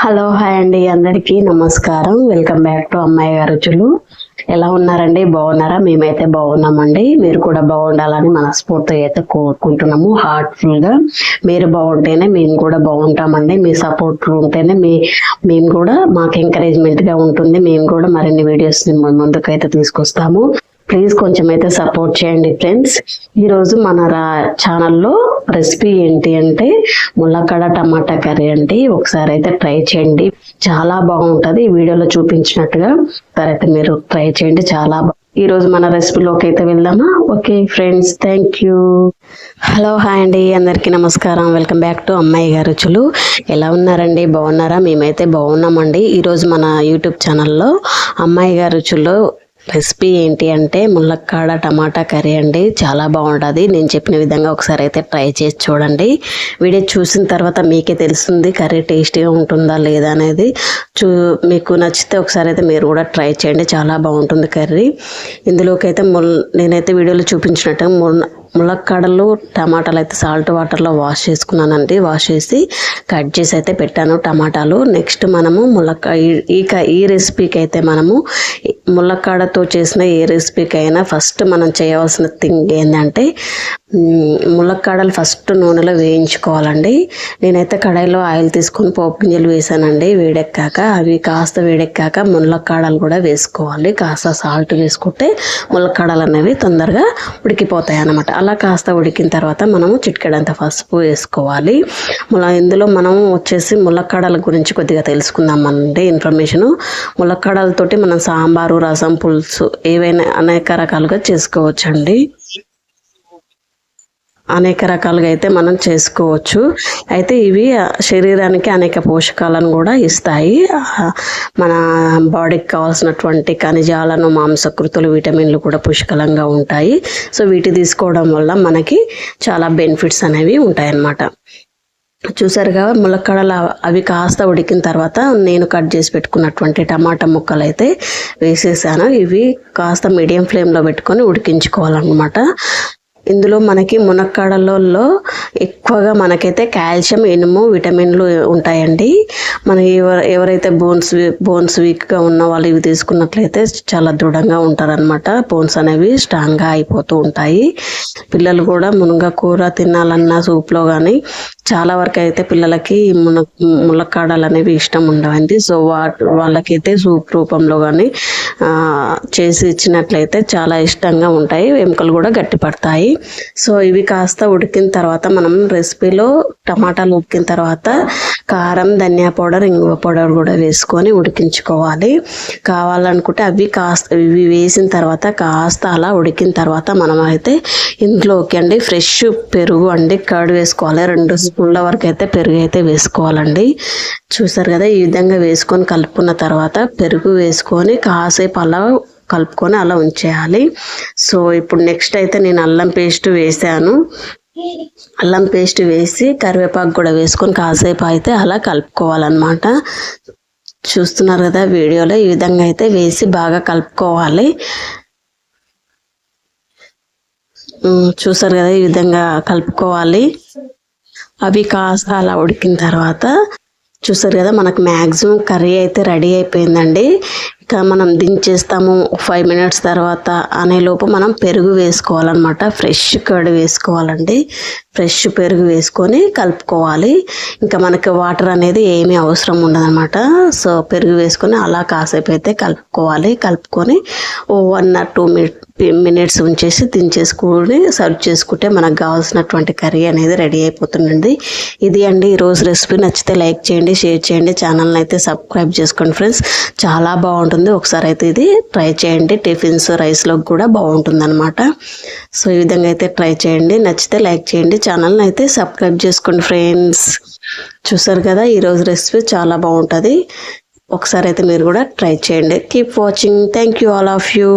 Hello hi అండి. అందరికీ నమస్కారం. వెల్కమ్ బ్యాక్ టు అమ్మాయి గారు రుచులు ఎలా ఉన్నారండి? బాగున్నారా? మేమైతే బాగున్నామండి. మీరు కూడా బాగుండాలని మనస్ఫూర్తిగా అయితే కోరుకుంటున్నాము హార్ట్ఫుల్గా మీరు బాగుంటేనే మేము కూడా బాగుంటామండి. మీ సపోర్ట్ ఉంటేనే మీ మేము కూడా మాకు ఎంకరేజ్మెంట్గా ఉంటుంది. మేము కూడా మరిన్ని వీడియోస్ ముందుకైతే తీసుకొస్తాము. ప్లీజ్ కొంచెం అయితే సపోర్ట్ చేయండి ఫ్రెండ్స్. ఈరోజు మన రా ఛానల్లో రెసిపీ ఏంటి అంటే ములక్కడ టమాటా కర్రీ అండి. ఒకసారి అయితే ట్రై చేయండి. చాలా బాగుంటుంది. ఈ వీడియోలో చూపించినట్టుగా ఒకసారి అయితే మీరు ట్రై చేయండి. చాలా బా- ఈ రోజు మన రెసిపీలోకి అయితే వెళ్దామా? Okay friends thank you. Hello hi అండి. అందరికీ నమస్కారం. వెల్కమ్ బ్యాక్ టు అమ్మాయి గారు రుచులు. ఎలా ఉన్నారండి? బాగున్నారా? మేమైతే బాగున్నామండి. ఈరోజు మన యూట్యూబ్ ఛానల్లో అమ్మాయి గారు రుచుల్లో రెసిపీ ఏంటి అంటే ములక్కాడ టమాటా కర్రీ అండి. చాలా బాగుంటుంది. నేను చెప్పిన విధంగా ఒకసారి అయితే ట్రై చేసి చూడండి. వీడియో చూసిన తర్వాత మీకే తెలుస్తుంది కర్రీ టేస్టీగా ఉంటుందా లేదా అనేది. చూ మీకు నచ్చితే ఒకసారి అయితే మీరు కూడా ట్రై చేయండి. చాలా బాగుంటుంది కర్రీ. ఇందులోకి అయితే ముల్ నేనైతే వీడియోలో చూపించినట్టు ముల్ ములక్కాడలు టమాటాలు అయితే సాల్ట్ వాటర్లో వాష్ చేసుకున్నానండి. వాష్ చేసి కట్ చేసి అయితే పెట్టాను టమాటాలు. నెక్స్ట్ మనము ములక్క ఈ- ఈ క- ఈ రెసిపీకి అయితే మనము ములక్కాడతో చేసిన ఏ రెసిపీకైనా అయినా ఫస్ట్ మనం చేయవలసిన థింగ్ ఏంటంటే ములక్కాడలు ఫస్ట్ నూనెలో వేయించుకోవాలండి. నేనైతే కడాయిలో ఆయిల్ తీసుకొని పోపు గింజలు వేసానండి వేడెక్కాక. అవి కాస్త వేడెక్కాక ములక్కాడలు కూడా వేసుకోవాలి. కాస్త సాల్ట్ వేసుకుంటే ములక్కాడలు అనేవి తొందరగా ఉడికిపోతాయి అన్నమాట అలా కాస్త ఉడికిన తర్వాత మనము చిట్కడంత పసుపు వేసుకోవాలి. మళ్ళీ ఇందులో మనం వచ్చేసి ములక్కాడల గురించి కొద్దిగా తెలుసుకుందామండి. Information information. ములక్కాడలతోటి మనం సాంబారు రసం పులుసు ఏవైనా అనేక రకాలుగా చేసుకోవచ్చండి. అనేక రకాలుగా అయితే మనం చేసుకోవచ్చు. అయితే ఇవి శరీరానికి అనేక పోషకాలను కూడా ఇస్తాయి. మన బాడీకి కావాల్సినటువంటి ఖనిజాలను మాంసకృతులు విటమిన్లు కూడా పుష్కలంగా ఉంటాయి. సో వీటి తీసుకోవడం వల్ల మనకి చాలా బెనిఫిట్స్ అనేవి ఉంటాయి అన్నమాట చూసారుగా ములక్కడలు అవ- అవి కాస్త ఉడికిన తర్వాత నేను కట్ చేసి పెట్టుకున్నటువంటి టమాటా ముక్కలు అయితే వేసేసాను. ఇవి కాస్త మీడియం ఫ్లేమ్లో పెట్టుకొని ఉడికించుకోవాలన్నమాట. ఇందులో మనకి మునక్కాడలలో ఎక్కువగా మనకైతే కాల్షియం ఇనుము విటమిన్లు ఉంటాయండి. మన ఎవరు ఎవరైతే బోన్స్ బోన్స్ వీక్గా ఉన్న వాళ్ళు ఇవి తీసుకున్నట్లయితే చాలా దృఢంగా ఉంటారనమాట బోన్స్ అనేవి స్ట్రాంగ్గా అయిపోతూ ఉంటాయి. పిల్లలు కూడా మునగ కూర తినాలన్నా సూప్లో కానీ చాలా వరకు అయితే పిల్లలకి మున ములక్కాడలు అనేవి ఇష్టం ఉండవండి. సో వా వాళ్ళకైతే సూప్ రూపంలో కానీ చేసి ఇచ్చినట్లయితే చాలా ఇష్టంగా ఉంటాయి. ఎముకలు కూడా గట్టిపడతాయి. సో ఇవి కాస్త ఉడికిన తర్వాత మనం రెసిపీలో టమాటాలు ఉడికిన తర్వాత కారం ధనియా పౌడర్ ఇంగువ పౌడర్ కూడా వేసుకొని ఉడికించుకోవాలి. కావాలనుకుంటే అవి కాస్త ఇవి వేసిన తర్వాత కాస్త అలా ఉడికిన తర్వాత మనం అయితే ఇందులోకి అండి ఫ్రెష్ పెరుగు అండి కర్డ్ వేసుకోవాలి. రెండు స్పూన్ల వరకు అయితే పెరుగు అయితే వేసుకోవాలండి. చూసారు కదా ఈ విధంగా వేసుకొని కలుపుకున్న తర్వాత పెరుగు వేసుకొని కాసేపు అలా కలుపుకొని అలా ఉంచేయాలి. సో ఇప్పుడు నెక్స్ట్ అయితే నేను అల్లం పేస్ట్ వేసాను. అల్లం పేస్ట్ వేసి కరివేపాకు కూడా వేసుకొని కాసేపు అయితే అలా కలుపుకోవాలన్నమాట. చూస్తున్నారు కదా వీడియోలో ఈ విధంగా అయితే వేసి బాగా కలుపుకోవాలి. చూసారు కదా ఈ విధంగా కలుపుకోవాలి. అవి కాస్త అలా ఉడికిన తర్వాత చూసారు కదా మనకు మ్యాక్సిమం కర్రీ అయితే రెడీ అయిపోయిందండి. ఇక మనం దించేస్తాము ఫైవ్ మినిట్స్ తర్వాత అనే లోపు మనం పెరుగు వేసుకోవాలన్నమాట. ఫ్రెష్ కర్డ్ వేసుకోవాలండి. ఫ్రెష్ పెరుగు వేసుకొని కలుపుకోవాలి. ఇంకా మనకి వాటర్ అనేది ఏమీ అవసరం ఉండదన్నమాట. సో పెరుగు వేసుకొని అలా కాసేపు అయితే కలుపుకోవాలి. కలుపుకొని ఓ one or two minute minutes ఉంచేసి దించేసుకొని సర్వ్ చేసుకుంటే మనకు కావాల్సినటువంటి కర్రీ అనేది రెడీ అయిపోతుందండి. ఇది అండి ఈరోజు రెసిపీ. నచ్చితే లైక్ చేయండి షేర్ చేయండి. ఛానల్ని అయితే సబ్స్క్రైబ్ చేసుకోండి ఫ్రెండ్స్. చాలా బాగుంటుంది. ఒకసారి అయితే ఇది ట్రై చేయండి. టిఫిన్స్ రైస్లోకి కూడా బాగుంటుంది అనమాట సో ఈ విధంగా అయితే ట్రై చేయండి. నచ్చితే లైక్ చేయండి. ఛానల్ని అయితే సబ్స్క్రైబ్ చేసుకోండి ఫ్రెండ్స్. చూసారు కదా ఈరోజు రెసిపీ చాలా బాగుంటుంది. ఒకసారి అయితే మీరు కూడా ట్రై చేయండి. Keep watching thank you all of you